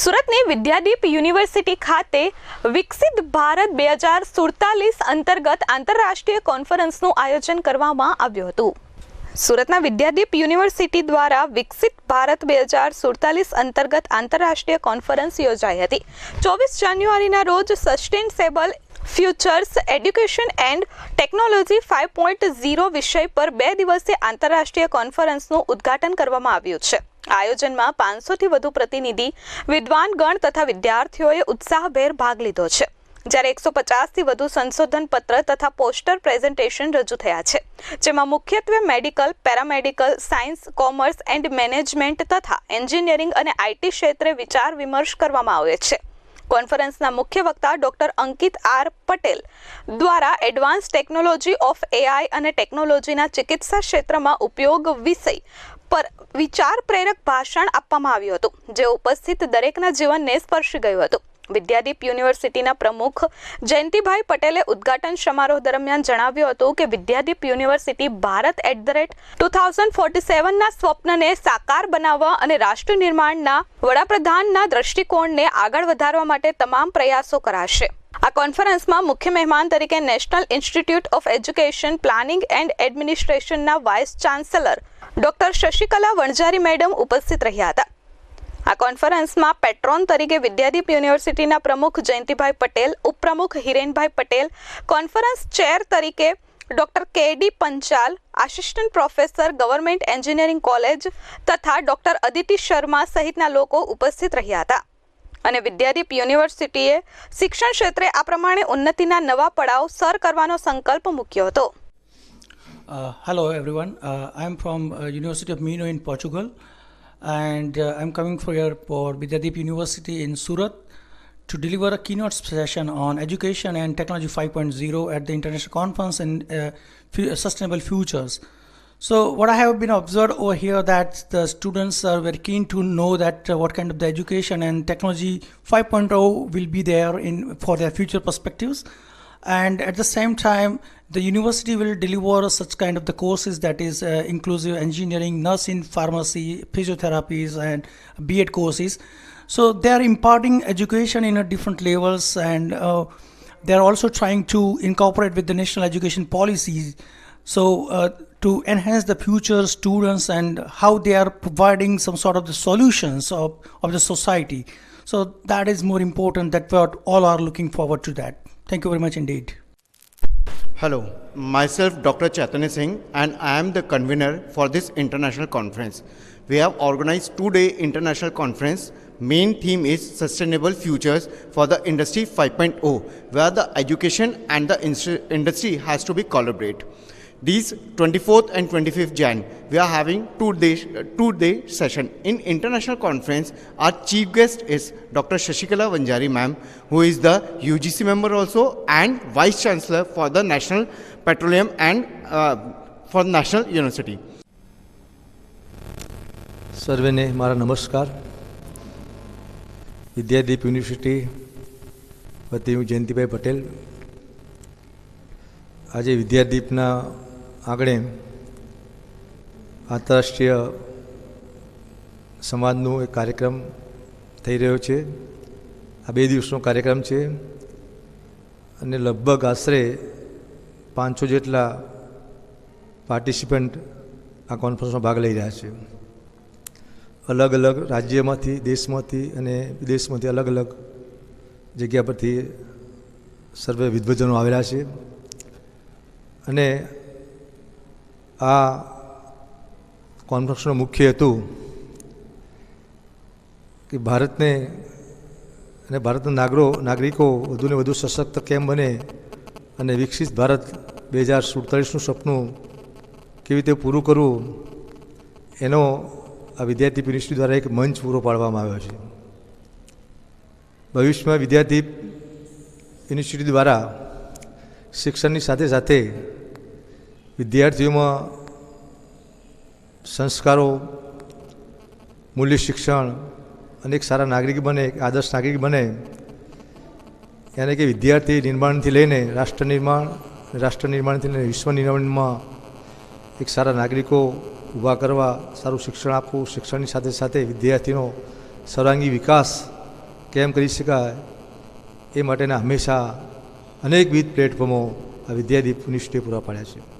સુરતની વિદ્યાદીપ યુનિવર્સિટી ખાતે વિકસિત ભારત બે હજાર સુડતાલીસ અંતર્ગત આંતરરાષ્ટ્રીય કોન્ફરન્સનું આયોજન કરવામાં આવ્યું હતું. સુરતના વિદ્યાદીપ યુનિવર્સિટી દ્વારા વિકસિત ભારત બે હજાર સુડતાલીસ અંતર્ગત આંતરરાષ્ટ્રીય કોન્ફરન્સ યોજાઈ હતી. ચોવીસ જાન્યુઆરીના રોજ sustainable futures education and technology five point zero વિષય પર બે દિવસીય આંતરરાષ્ટ્રીય કોન્ફરન્સનું ઉદ્ઘાટન કરવામાં આવ્યું છે. આયોજનમાં પાંચસોથી વધુ પ્રતિનિધિ વિદ્વાનગણ તથા વિદ્યાર્થીઓએ ઉત્સાહભેર ભાગ લીધો છે. જ્યારે એકસો પચાસથી વધુ સંશોધન પત્ર તથા પોસ્ટર પ્રેઝન્ટેશન રજૂ થયા છે. જેમાં મુખ્યત્વે medical, paramedical, science, commerce and management તથા એન્જિનિયરિંગ અને આઈટી ક્ષેત્રે વિચાર વિમર્શ કરવામાં આવ્યો છે. કોન્ફરન્સના મુખ્ય વક્તા ડોક્ટર અંકિત આર પટેલ દ્વારા એડવાન્સ ટેકનોલોજી ઓફ એઆઈ અને ટેકનોલોજીના ચિકિત્સા ક્ષેત્રમાં ઉપયોગ વિષય પર વિચાર પ્રેરક ભાષણ આપવામાં આવ્યું હતું, જે ઉપસ્થિત દરેકના જીવનને સ્પર્શી ગયું હતું. વિદ્યાદીપ યુનિવર્સિટીના પ્રમુખ જયંતિભાઈ પટેલે ઉદ્ઘાટન સમારોહ દરમિયાન જણાવ્યું હતું કે Vidyadeep university Bharat at the rate two thousand forty સેવનના સ્વપ્નને સાકાર બનાવવા અને રાષ્ટ્ર નિર્માણના વડાપ્રધાનના દ્રષ્ટિકોણને આગળ વધારવા માટે તમામ પ્રયાસો કરાશે. આ કોન્ફરન્સમાં મુખ્ય મહેમાન તરીકે national institute of education, planning and એડમિનિસ્ટ્રેશનના vice chancellor doctor Shashikala Vanzari madam ઉપસ્થિત રહ્યા હતા. આ કોન્ફરન્સમાં પેટ્રોન તરીકે વિદ્યાદીપ યુનિવર્સિટીના પ્રમુખ જયંતિભાઈ પટેલ, ઉપપ્રમુખ હિરેનભાઈ પટેલ, કોન્ફરન્સ ચેર તરીકે doctor K D Panchal, assistant professor government engineering college તથા ડોક્ટર અદિતિ શર્મા સહિતના લોકો ઉપસ્થિત રહ્યા હતા. અને વિદ્યાદીપ યુનિવર્સિટીએ શિક્ષણ ક્ષેત્રે આ પ્રમાણે ઉન્નતિના નવા પડાવ સર કરવાનો સંકલ્પ મૂક્યો હતો. Uh, hello, everyone. Uh, I'm from uh, University of Minho in Portugal, and uh, I'm coming for here for Vidyadeep University in Surat to deliver a keynote session on education and technology 5.0 at the international conference in uh, sustainable futures. So, what I have been observed over here that the students are very keen to know that uh, what kind of the education and technology 5.0 will be there in for their future perspectives and at the same time the university will deliver such kind of the courses that is uh, inclusive engineering nursing pharmacy physiotherapies and b.ed courses. So they are imparting education in a different levels and uh, they are also trying to incorporate with the national education policies. So uh, to enhance the future students and how they are providing some sort of the solutions of, of the society. So that is more important that what all are looking forward to that thank you very much indeed Hello, myself Dr. Chaitanya Singh and I am the convener for this international conference. We have organized two-day international conference. Main theme is sustainable futures for the industry 5.0 where the education and the industry has to be collaborate These 24th and 25th Jan, we are having two day two day session. In international conference, our chief guest is Dr. Shashikala Vanjari ma'am, who is the UGC member also and vice chancellor for the National Petroleum and uh, for National University. સર્વેને મારા નમસ્કાર Vidyadeep university વતી હું જયંતિભાઈ પટેલ આજે વિદ્યાદીપના આંગણે આંતરરાષ્ટ્રીય સમાજનો એક કાર્યક્રમ થઈ રહ્યો છે. આ બે દિવસનો કાર્યક્રમ છે. અને લગભગ આશરે પાંચસો જેટલા પાર્ટિસિપન્ટ આ કોન્ફરન્સમાં ભાગ લઈ રહ્યા છે. અલગ અલગ રાજ્યમાંથી, દેશમાંથી અને વિદેશમાંથી અલગ અલગ જગ્યા પરથી સર્વે વિદ્વજનો આવેલા છે. અને આ કોન્ફરન્સનું મુખ્ય હતું કે ભારતને અને ભારતના નાગરો, નાગરિકો વધુને વધુ સશક્ત કેમ બને અને વિકસિત ભારત બે હજાર સુડતાલીસનું સપનું કેવી રીતે પૂરું કરવું એનો આ વિદ્યાર્થી યુનિવર્સિટી દ્વારા એક મંચ પૂરો પાડવામાં આવ્યો છે. ભવિષ્યમાં વિદ્યાર્થી યુનિવર્સિટી દ્વારા શિક્ષણની સાથે સાથે વિદ્યાર્થીઓમાં સંસ્કારો, મૂલ્ય શિક્ષણ અને એક સારા નાગરિક બને, એક આદર્શ નાગરિક બને એને કે વિદ્યાર્થી નિર્માણથી લઈને રાષ્ટ્ર નિર્માણ, રાષ્ટ્ર નિર્માણથી લઈને વિશ્વ નિર્માણમાં એક સારા નાગરિકો ઊભા કરવા, સારું શિક્ષણ આપવું, શિક્ષણની સાથે સાથે વિદ્યાર્થીનો સર્વાંગી વિકાસ કેમ કરી શકાય, એ માટેના હંમેશા અનેકવિધ પ્લેટફોર્મો આ વિદ્યાદીપ યુનિવર્સિટીએ પૂરા પાડ્યા છે.